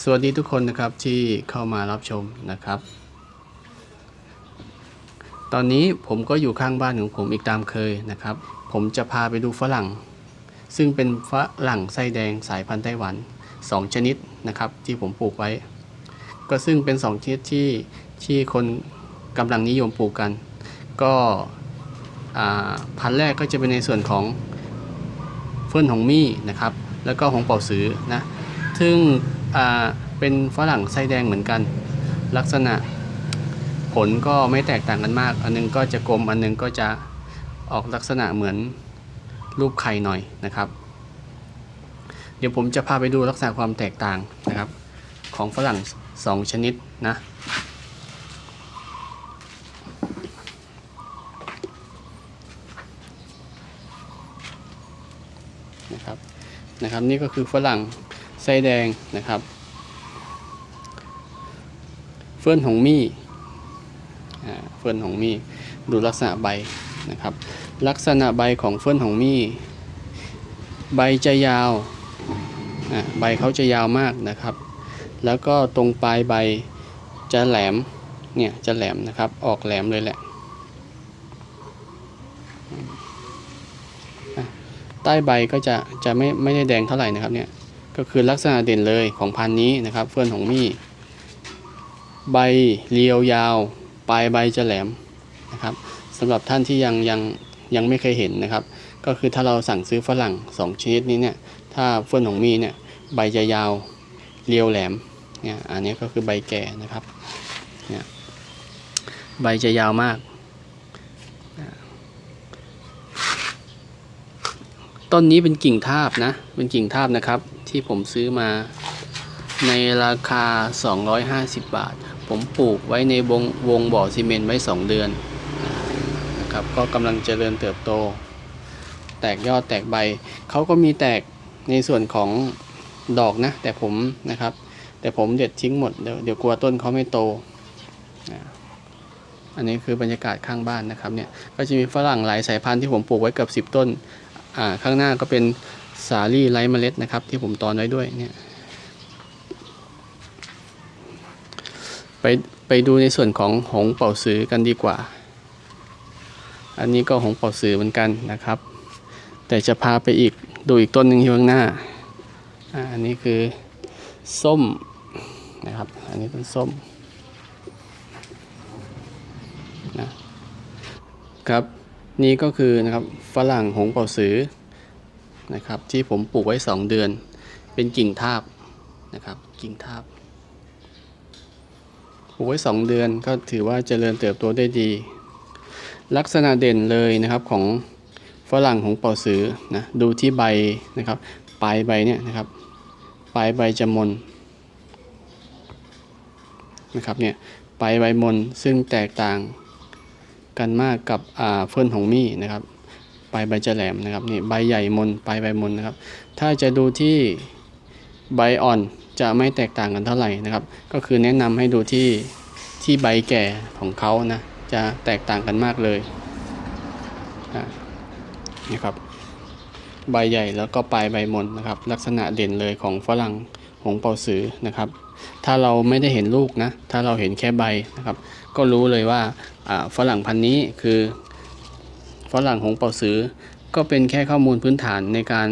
สวัสดีทุกคนนะครับที่เข้ามารับชมนะครับ ตอนนี้ผมก็อยู่ข้างบ้านของผมอีกตามเคยนะครับ ผมจะพาไปดูฝรั่ง ซึ่งเป็นฝรั่งไส้แดงสายพันธุ์ไต้หวัน 2 ชนิดนะครับ ที่ผมปลูกไว้ ก็ซึ่งเป็น 2 ชนิดที่ที่คนกำลังนิยมปลูกกัน ก็พันธุ์แรกก็จะเป็นในส่วนของเฟิ่อนหงมี่นะครับ แล้วก็หงเป่าสือนะ ซึ่ง เป็นฝรั่งไส้แดงเหมือนกัน ลักษณะผลก็ไม่แตกต่างกันมาก อันนึงก็จะกลมอันนึงก็จะออกลักษณะเหมือนรูปไข่หน่อยนะครับ เดี๋ยวผมจะพาไปดูลักษณะความแตกต่างนะครับ ของฝรั่ง2ชนิดนะนะครับนะครับนี่ก็คือฝรั่ง ไส้แดงนะครับ เฟื่อนหงมี่เฟื่อนหงมี่ดูลักษณะใบนะครับ ลักษณะใบของเฟื่อนหงมี่ใบจะยาวใบเขาจะยาวมากนะครับ แล้วก็ตรงปลายใบจะแหลมเนี่ยจะแหลมนะครับออกแหลมเลยแหละใต้ใบก็จะจะไม่ไม่ได้แดงเท่าไหร่นะครับเนี่ย ก็คือลักษณะเด่นเลยของพันธุ์นี้นะครับ เฟื่อนหงมี่ ใบเรียวยาว ปลายใบจะแหลมนะครับสำหรับท่านที่ยังยังยังไม่เคยเห็นนะครับ ก็คือถ้าเราสั่งซื้อฝรั่งสองชนิดนี้เนี่ย ถ้าเฟื่อนหงมี่เนี่ยใบจะยาวเรียวแหลมเนี่ยอันนี้ก็คือใบแก่นะครับเนี่ยใบจะยาวมาก ต้นนี้เป็นกิ่งทาบนะ เป็นกิ่งทาบนะครับ ที่ผมซื้อมาในราคา 250 บาท ผมปลูกไว้ในวงวงบ่อซีเมนต์ไว้ 2 เดือนนะครับ ก็กำลังเจริญเติบโต แตกยอดแตกใบ เขาก็มีแตกในส่วนของดอกนะ แต่ผมนะครับ แต่ผมเด็ดทิ้งหมด เดี๋ยวเดี๋ยวกลัวต้นเขาไม่โต อันนี้คือบรรยากาศข้างบ้านนะครับเนี่ย ก็จะมีฝรั่งหลายสายพันธุ์ที่ผมปลูกไว้เกือบ10 ต้น ข้างหน้าก็เป็นสาลี่ไร้เมล็ดนะครับ ที่ผมตอนไว้ด้วยเนี่ยไปไปดูในส่วนของหงเป่าสือกันดีกว่า อันนี้ก็หงเป่าสือเหมือนกันนะครับ แต่จะพาไปอีกดูอีกต้นหนึ่งที่ข้างหน้าอันนี้คือส้มนะครับ อันนี้เป็นส้มนะครับ นี่ก็คือนะครับฝรั่งหงเป่าสือนะครับ ที่ผมปลูกไว้ 2 เดือน เป็นกิ่งทาบนะครับ กิ่งทาบปลูกไว้ 2 เดือนก็ถือว่าเจริญเติบโตได้ดี ลักษณะเด่นเลยนะครับของฝรั่งหงเป่าสือนะดูที่ใบนะครับ ปลายใบเนี่ยนะครับ ปลายใบจะมนนะครับเนี่ยปลายใบมนซึ่งแตกต่าง กันมากกับเฟิร์นหงมี่นะครับปลายใบจะแหลมนะครับนี่ใบใหญ่มนปลายใบมนนะครับ ถ้าจะดูที่ใบอ่อนจะไม่แตกต่างกันเท่าไหร่นะครับ ก็คือแนะนำให้ดูที่ที่ใบแก่ของเขานะจะแตกต่างกันมากเลยนะครับ ใบใหญ่แล้วก็ปลายใบมนนะครับ ลักษณะเด่นเลยของฝรั่ง หงเป่าสือนะครับ ถ้าเราไม่ได้เห็นลูกนะ ถ้าเราเห็นแค่ใบนะครับ ก็รู้เลยว่าฝรั่งพันธุ์นี้คือฝรั่งหงเป่าสือ ก็เป็นแค่ข้อมูลพื้นฐานในการ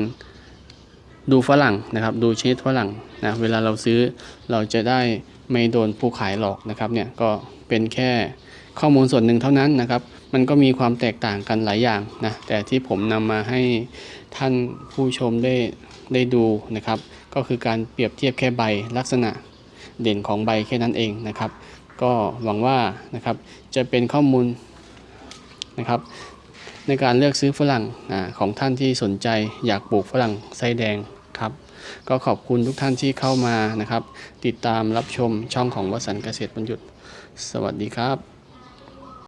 ดูฝรั่งนะครับ ดูชนิดฝรั่งนะเวลาเราซื้อเราจะได้ไม่โดนผู้ขายหลอกนะครับเนี่ยก็เป็นแค่ข้อมูลส่วนหนึ่งเท่านั้นนะครับ มันก็มีความแตกต่างกันหลายอย่างนะแต่ที่ผมนำมาให้ท่านผู้ชมได้ได้ดูนะครับ ก็คือการเปรียบเทียบแค่ใบลักษณะเด่นของใบแค่นั้นเองนะครับ ก็หวังว่านะครับจะเป็นข้อมูลนะครับในการเลือกซื้อฝรั่งอาของท่านที่สนใจอยากปลูกฝรั่งไส้แดงครับก็ขอบคุณทุกท่านที่เข้ามานะครับ ติดตามรับชมช่องของวสันเกษตรบรรยุทธ์สวัสดีครับ